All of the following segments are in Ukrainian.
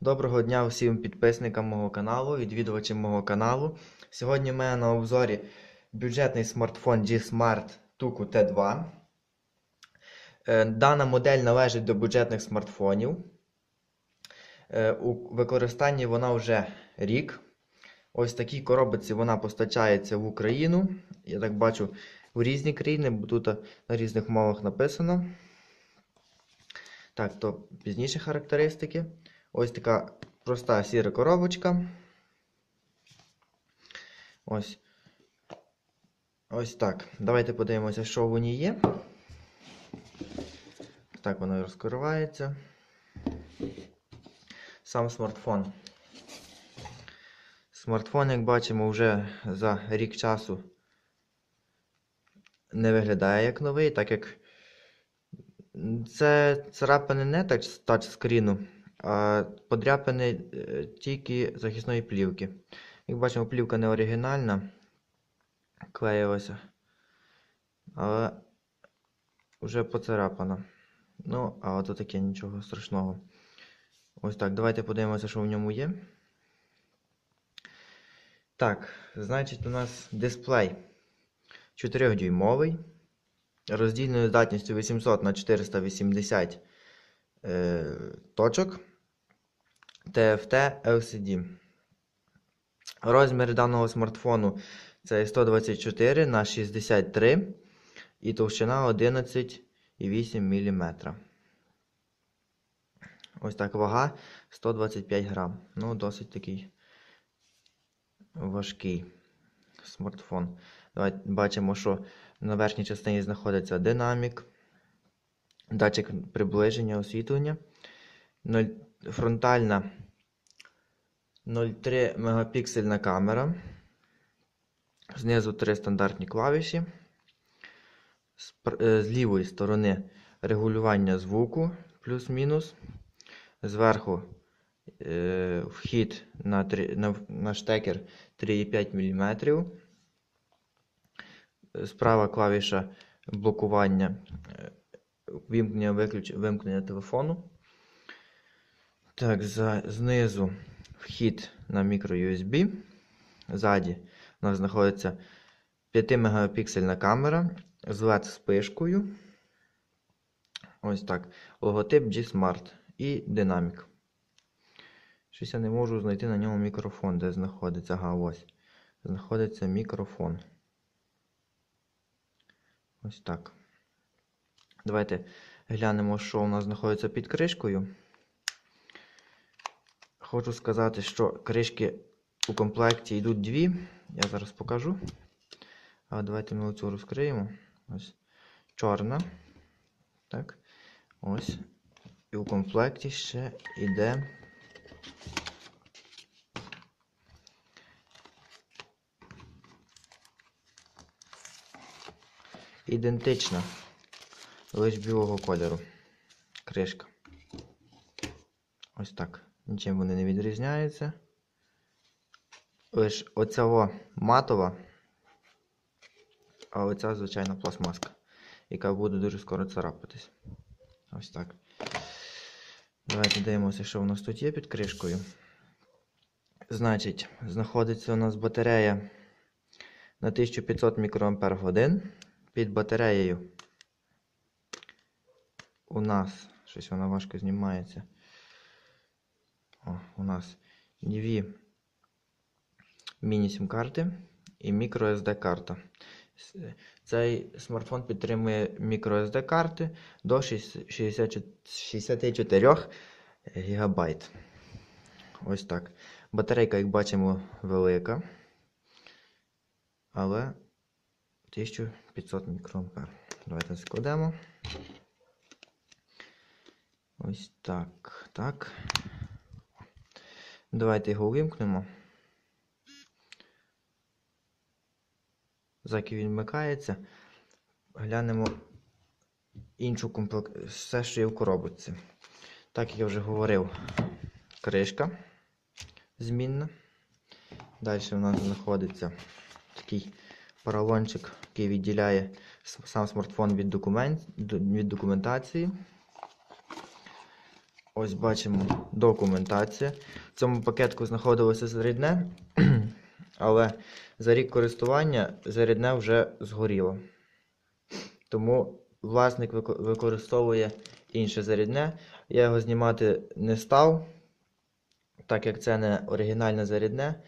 Доброго дня всім підписникам мого каналу, відвідувачам мого каналу. Сьогодні в мене на обзорі бюджетний смартфон G-Smart Tuku T2. Е, Дана модель належить до бюджетних смартфонів. Е, У використанні вона вже рік. Ось такій коробці вона постачається в Україну. Я так бачу в різні країни, бо тут на різних мовах написано. Так, то пізніші характеристики. Ось така проста сіра коробочка. Ось. Ось так. Давайте подивимося, що в ній є. Так воно і розкривається. Сам смартфон. Смартфон, як бачимо, вже за рік часу не виглядає як новий, так як це царапини не тач- тачскріну, подряпини е, тільки захисної плівки. Як бачимо, плівка не оригінальна, клеїлася, але вже поцарапана. Ну, а от таке нічого страшного. Ось так, давайте подивимося, що в ньому є. Так, значить, у нас дисплей 4-дюймовий. Роздільною здатністю 800 на 480 е, точок. TFT LCD. Розмір даного смартфону це 124 на 63 і товщина 11,8 мм. Ось так вага 125 грам. Ну, досить такий важкий смартфон. Давайте бачимо, що на верхній частині знаходиться динамік, датчик приближення, освітлення, фронтальна 0,3 мегапіксельна камера. Знизу три стандартні клавіші. З, е, з лівої сторони регулювання звуку плюс-мінус. Зверху е, вхід на, три- на, на штекер 3,5 мм. Справа клавіша блокування е, вимкнення, виключ... вимкнення телефону. Так, за... знизу вхід на microUSB. Ззаді у нас знаходиться 5 мегапіксельна камера з LED спишкою. Ось так. Логотип G-Smart і динамік. Щось я не можу знайти на ньому мікрофон, де знаходиться. Ага, ось. Знаходиться мікрофон. Ось так. Давайте глянемо, що у нас знаходиться під кришкою. Хочу сказати, що кришки у комплекті йдуть дві. Я зараз покажу. А давайте ми оцю розкриємо. Ось. Чорна. Так. Ось. І у комплекті ще йде. Ідентична. Лише білого кольору. Кришка. Ось так. Нічим вони не відрізняються. Лише оця матова, а оця звичайна пластмаска, яка буде дуже скоро царапатись. Ось так. Давайте дивимося, що у нас тут є під кришкою. Значить, знаходиться у нас батарея на 1500 мАч. Під батареєю у нас щось вона важко знімається. У нас дві міні-сім-карти і microSD-карта. Цей смартфон підтримує microSD карти до 64 ГБ. Ось так. Батарейка, як бачимо, велика. Але 1500 мікроампер. Давайте складемо. Ось так. Так. Давайте його увімкнемо. Заки він вмикається. Глянемо іншу комплект... все, що є в коробочці. Так як я вже говорив, кришка змінна. Далі у нас знаходиться такий поролончик, який відділяє сам смартфон від, документ... від документації. Ось бачимо документація. В цьому пакетку знаходилося зарядне, але за рік користування зарядне вже згоріло. Тому власник використовує інше зарядне. Я його знімати не став, так як це не оригінальне зарядне,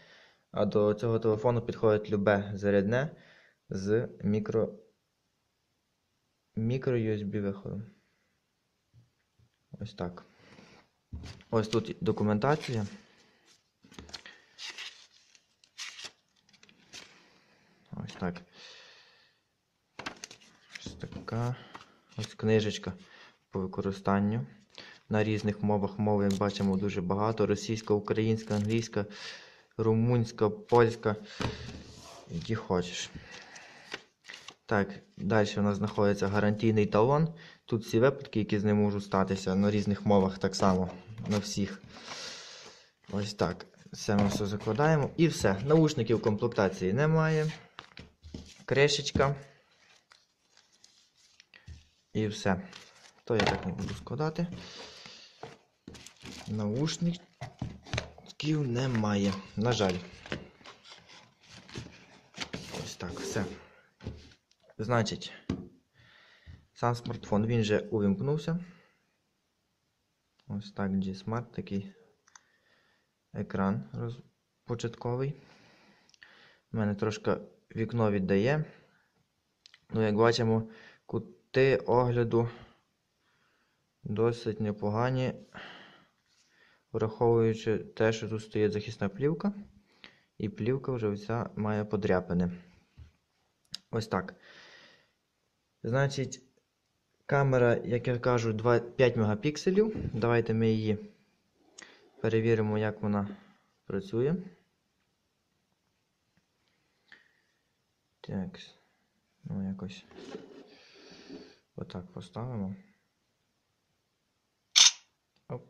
а до цього телефону підходить любе зарядне з мікро, мікро USB виходом. Ось так. Ось тут документація. Ось так. Ось така. Ось книжечка по використанню. На різних мовах мови, як бачимо, дуже багато. Російська, українська, англійська, румунська, польська. Які хочеш. Так, далі у нас знаходиться гарантійний талон. Тут всі випадки, які з ним можуть статися на різних мовах так само, на всіх. Ось так. Це ми все закладаємо. І все. Наушників комплектації немає. Кришечка. І все. То я так не буду складати. Наушників немає. На жаль. Ось так, все. Значить, сам смартфон він вже увімкнувся. Ось так G-Smart такий екран початковий. У мене трошки вікно віддає. Ну, як бачимо, кути огляду досить непогані, враховуючи те, що тут стоїть захисна плівка, і плівка вже вся має подряпини. Ось так. Значить, камера, як я кажу, 2, 5 мегапікселів. Давайте ми її перевіримо, як вона працює. Так. Ну, якось. Отак поставимо. Оп.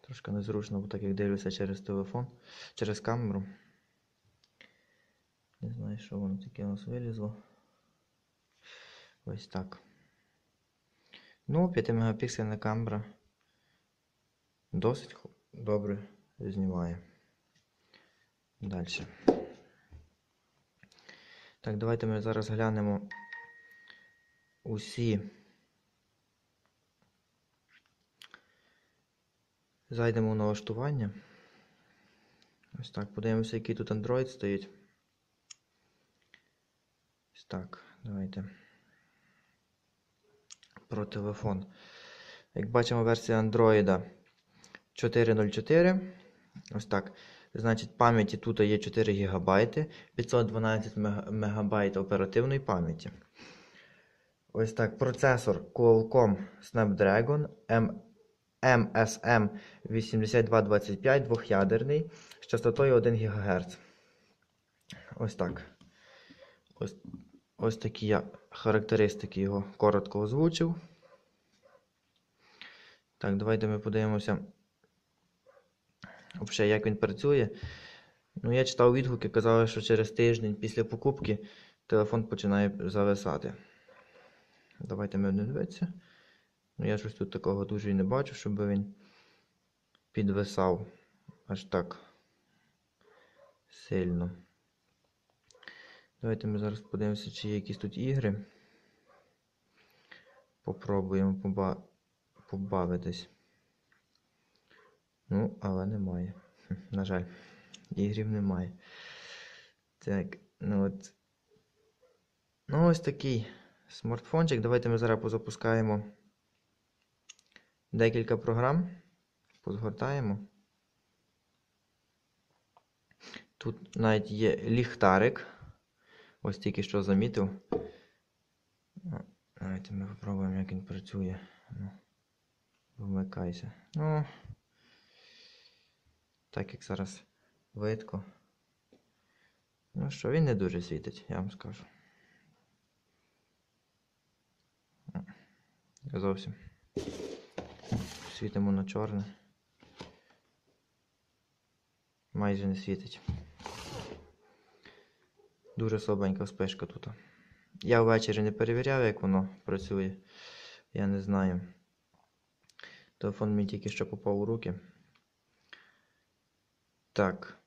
Трошки незручно, бо так як дивлюся через телефон, через камеру. Не знаю, що воно таке у нас вилізло. Ось так. Ну, 5 мегапіксельна камера досить добре знімає. Далі. Так, давайте ми зараз глянемо усі. Зайдемо у налаштування. Ось так, подивимося, який тут Android стоїть. Так, давайте. Про телефон. Як бачимо, версія Android 4.04. Ось так. Значить, пам'яті тут є 4 ГБ, 512 МБ оперативної пам'яті. Ось так. Процесор Qualcomm Snapdragon MSM 8225 двох'ядерний з частотою 1 ГГц. Ось так. Ось, ось такі я характеристики його коротко озвучив. Так, давайте ми подивимося, взагалі, як він працює. Ну, я читав відгуки, казали, що через тиждень після покупки телефон починає зависати. Давайте ми дивитися. Ну, я щось тут такого дуже і не бачу, щоб він підвисав аж так сильно. Давайте ми зараз подивимося, чи є якісь тут ігри. Попробуємо поба... побавитись. Ну, але немає. На жаль, ігрів немає. Так, ну от. Ну, ось такий смартфончик. Давайте ми зараз позапускаємо декілька програм. Позгортаємо. Тут навіть є ліхтарик. Ось тільки що замітив. Ну, Давайте ми попробуємо, як він працює. Ну, Вмикайся. Ну, так як зараз видко. Ну що, він не дуже світить, я вам скажу. Зовсім. Світимо на чорне. Майже не світить. Дуже слабенька спешка тут. Я ввечері не перевіряв, як воно працює. Я не знаю. Телефон мені тільки що попав у руки. Так.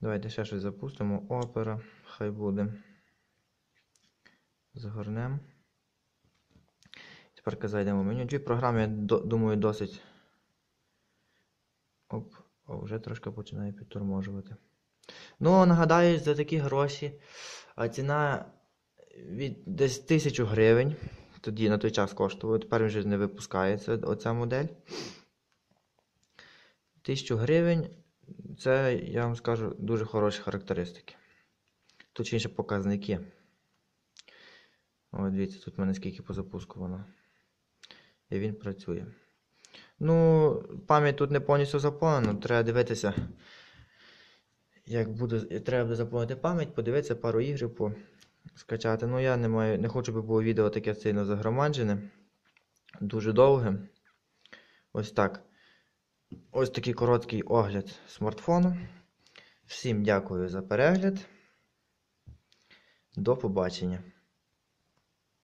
Давайте ще щось запустимо. Опера. Хай буде. Загорнемо. Тепер зайдемо в меню. Дві програми, я думаю, досить. Оп, о, вже трошки починає підторможувати. Ну, нагадаю, за такі гроші. Ціна від десь 1000 гривень. Тоді на той час коштувала. Тепер вже не випускається оця модель. 1000 гривень. Це, я вам скажу, дуже хороші характеристики. Точніше показники. О, дивіться, тут в мене скільки по запуску воно. І він працює. Ну, пам'ять тут не повністю заповнена, треба дивитися. Як буде, треба буде заповнити пам'ять, подивитися пару ігри по скачати. Ну, я не маю, не хочу, щоб було відео таке сильно загромаджене. Дуже довге. Ось так. Ось такий короткий огляд смартфону. Всім дякую за перегляд. До побачення.